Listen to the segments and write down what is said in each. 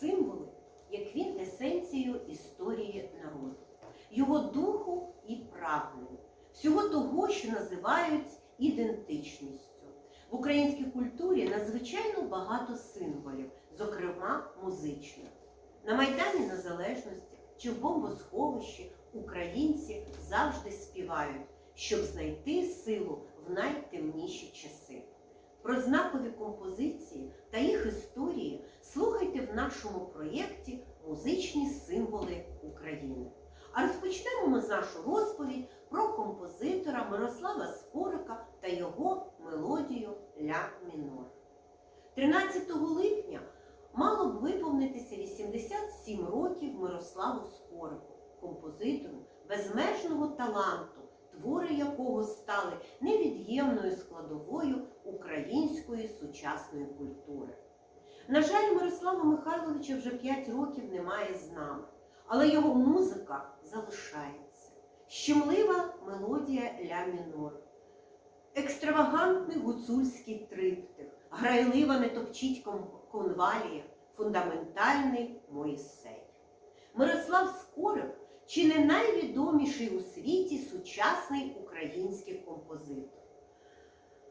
символи є квінтесенцією історії народу, його духу і прагнень, всього того, що називають ідентичністю. В українській культурі надзвичайно багато символів, зокрема музичних. На Майдані Незалежності чи в бомбосховищі українці завжди співають, щоб знайти силу в найтемніші часи. Про знакові композиції та їх історії слухайте в нашому проєкті Музичні символи України. А розпочнемо ми з нашу розповідь про композитора Мирослава Скорика та його мелодію Ля мінор. 13 липня мало б виповнитися 87 років Мирославу Скорику, композитору безмежного таланту, твори якого стали невід'ємною складовою української сучасної культури. На жаль, Мирослава Михайловича вже 5 років немає з нами, але його музика залишається. Щемлива мелодія ля мінор, екстравагантний гуцульський триптих, грайлива не топчіть конвалія, фундаментальний Моїсей. Мирослав Скорик чи не найвідоміший у світі сучасний український композитор.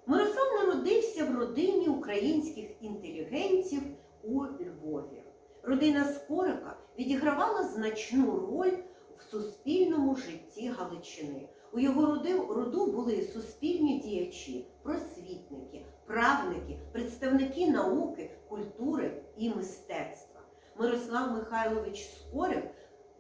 Мирослав народився в родині українських інтелігентів у Львові. Родина Скорика відігравала значну роль в суспільному житті Галичини. У його роду були суспільні діячі, просвітники, правники, представники науки, культури і мистецтва. Мирослав Михайлович Скорик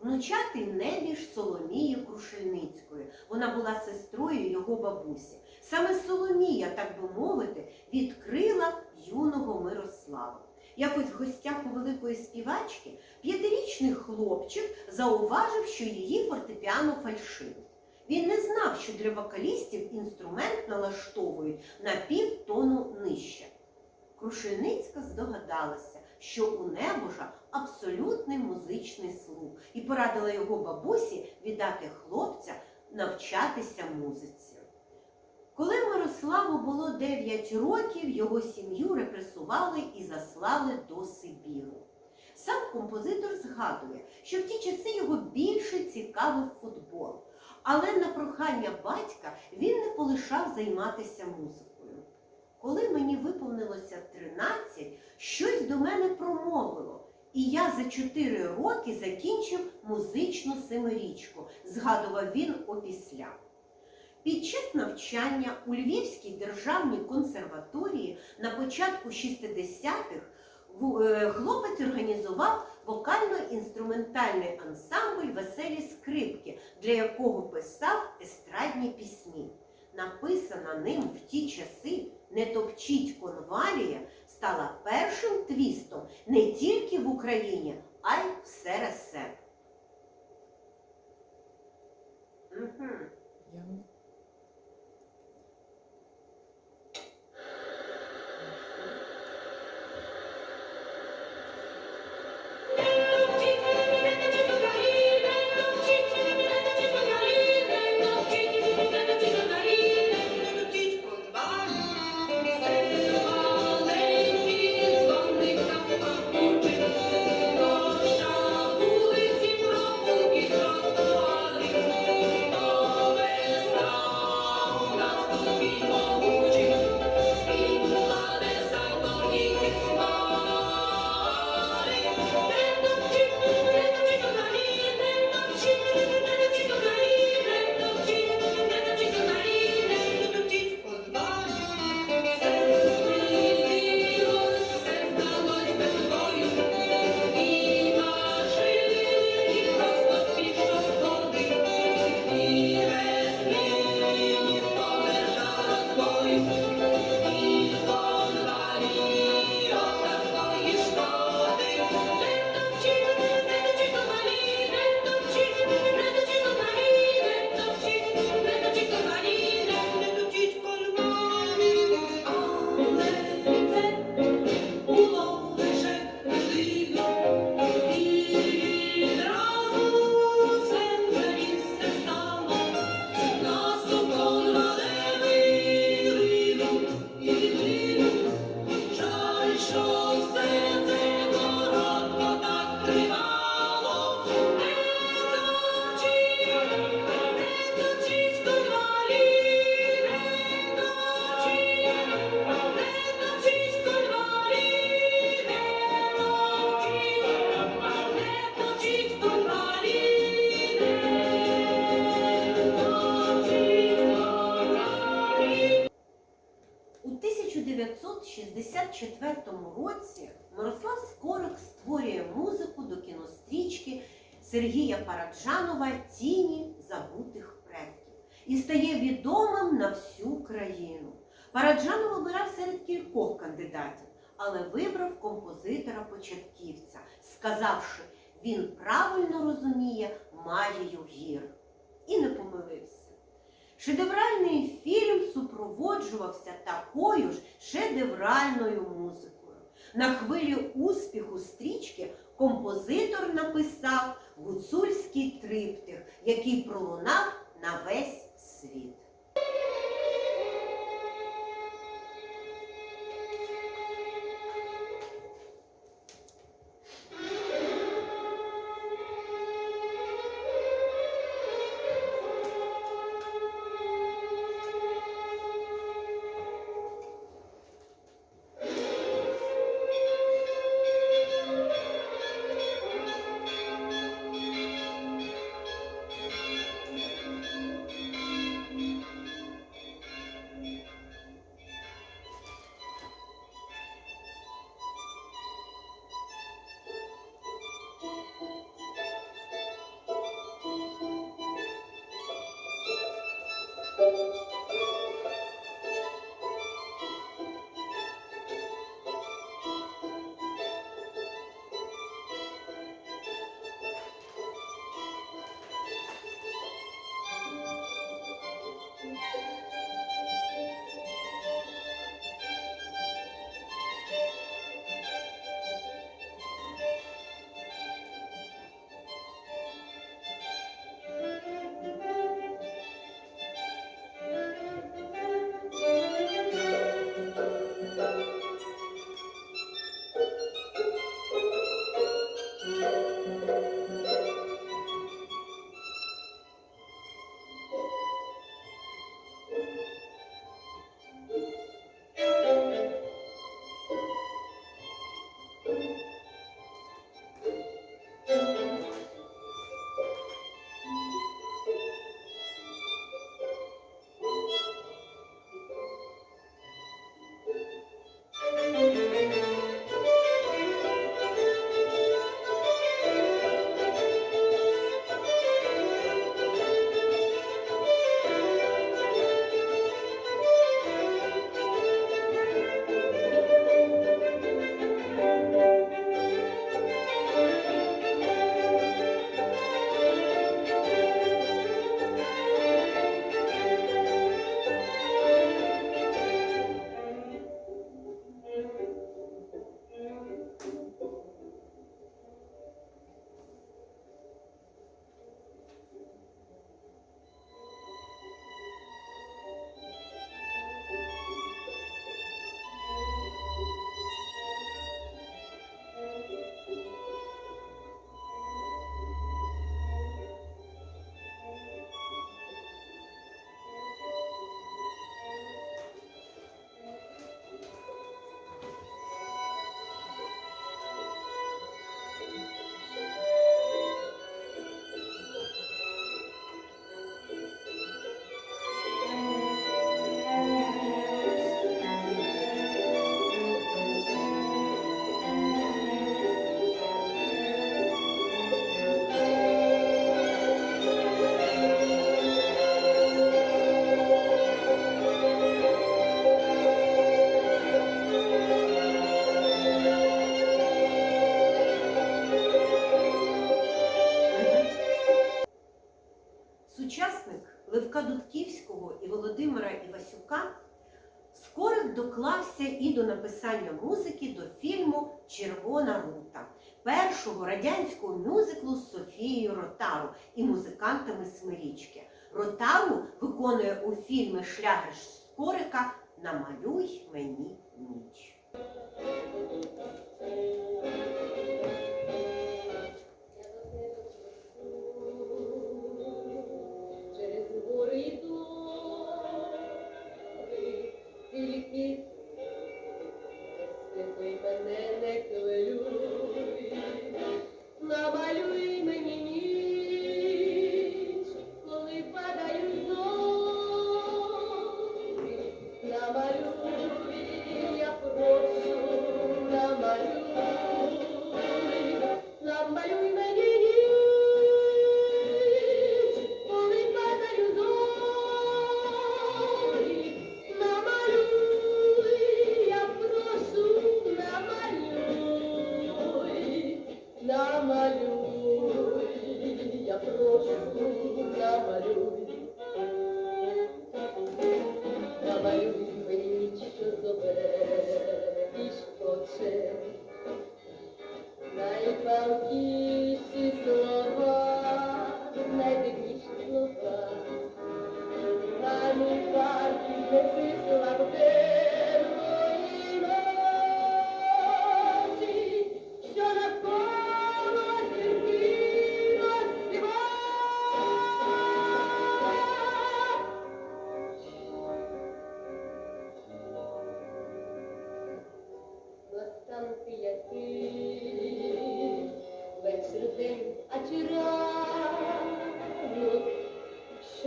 внучатий небіж Соломії Крушельницької. Вона була сестрою його бабусі. Саме Соломія, так би мовити, відкрила юного Мирослава. Якось в гостях у великої співачки п'ятирічний хлопчик зауважив, що її фортепіано фальшивить. Він не знав, що для вокалістів інструмент налаштовують на півтону нижче. Крушельницька здогадалася, що у небожа абсолютний музичний слух і порадила його бабусі віддати хлопця навчатися музиці. Коли Мирославу було 9 років, його сім'ю репресували і заслали до Сибіру. Сам композитор згадує, що в ті часи його більше цікавив футбол, але на прохання батька він не полишав займатися музикою. Коли мені виповнилося 13, щось до мене промовило, і я за 4 роки закінчив музичну семирічку, згадував він опісля. Під час навчання у Львівській державній консерваторії на початку 60-х е, хлопець організував вокально-інструментальний ансамбль Веселі скрипки, для якого писав естрадні пісні. Написана ним в ті часи Не топчіть конвалія стала першим твістом не тільки в Україні, а й в СРСР. Мгм. році Мирослав Скорик створює музику до кінострічки Сергія Параджанова Тіні забутих предків і стає відомим на всю країну. Параджанов обирав серед кількох кандидатів, але вибрав композитора-початківця, сказавши, він правильно розуміє магію гір. І не помилився. Шедевральний фільм супроводжувався такою ж шедевральною музикою. На хвилі успіху стрічки композитор написав гуцульський триптих, який пролунав на весь світ. Червона рута, першого радянського мюзиклу з Софією Ротару і музикантами Смирічки. Ротару виконує у фільмі Шлягер Скорика Намалюй мені ніч.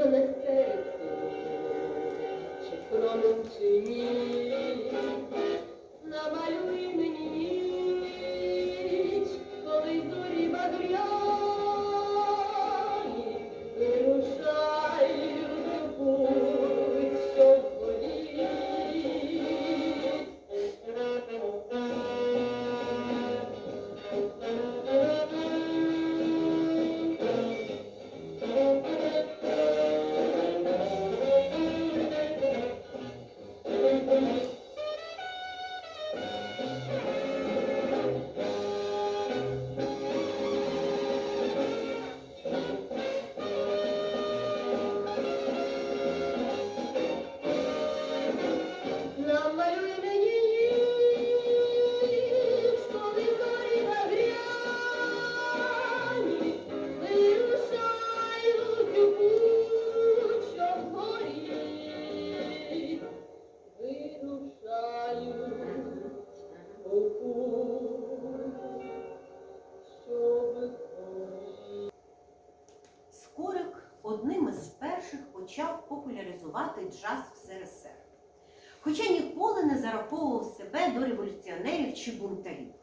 Що серці, чи промінь, чи ні, намалюй мені Одним із перших почав популяризувати джаз в СРСР, хоча ніколи не зараховував себе до революціонерів чи бунтарів.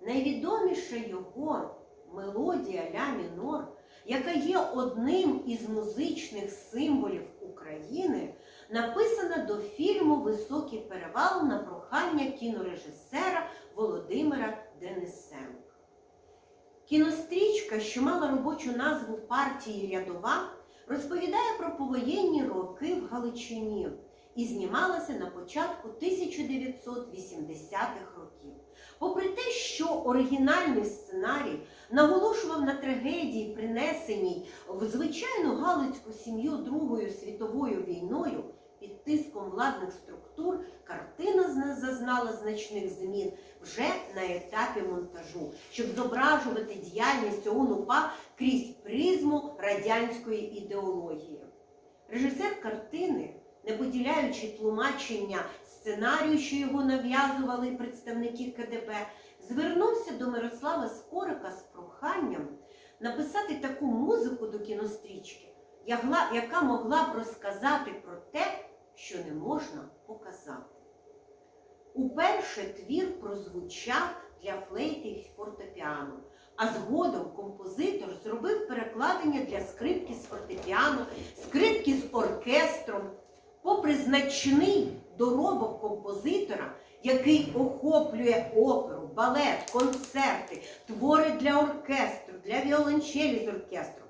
Найвідоміша його мелодія ля мінор, яка є одним із музичних символів України, написана до фільму Високий перевал на прохання кінорежисера Володимира Денисенка. Кінострічка, що мала робочу назву партії рядова, розповідає про повоєнні роки в Галичині і знімалася на початку 1980-х років. Попри те, що оригінальний сценарій наголошував на трагедії, принесеній в звичайну галицьку сім'ю Другою світовою війною, під тиском владних структур картина зазнала значних змін вже на етапі монтажу, щоб зображувати діяльність ОУН-УПА крізь призму радянської ідеології. Режисер картини, не поділяючи тлумачення сценарію, що його нав'язували представники КДБ, звернувся до Мирослава Скорика з проханням написати таку музику до кінострічки, яка могла б розказати про те, що не можна показати. Уперше твір прозвучав для флейти і фортепіано, а згодом композитор зробив перекладення для скрипки з фортепіано, скрипки з оркестром. Попри значний доробок композитора, який охоплює оперу, балет, концерти, твори для оркестру, для віолончелі з оркестру,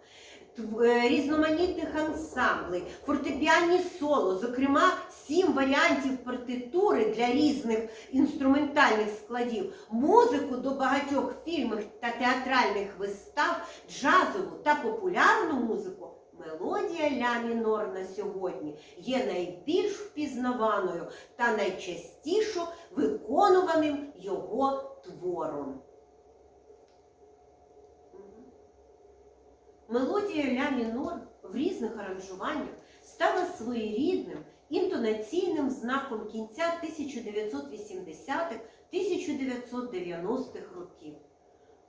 різноманітних ансамблей, фортепіанні соло, зокрема, сім варіантів партитури для різних інструментальних складів, музику до багатьох фільмів та театральних вистав, джазову та популярну музику. Мелодія ля мінор на сьогодні є найбільш впізнаваною та найчастіше виконуваним його твором. Мелодія ля мінор в різних аранжуваннях стала своєрідним інтонаційним знаком кінця 1980-х 1990-х років.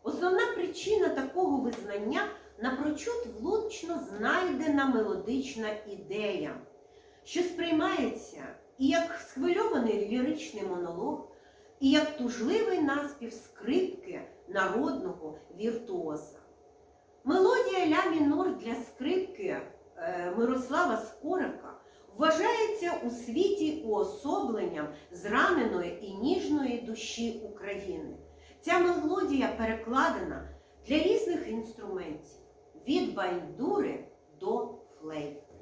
Основна причина такого визнання напрочуд влучно знайдена мелодична ідея, що сприймається і як схвильований ліричний монолог, і як тужливий наспів скрипки народного віртуоза. Мелодія ля мінор для скрипки е, Мирослава Скорика вважається у світі уособленням зраненої і ніжної душі України. Ця мелодія перекладена для різних інструментів від бандури до флейти.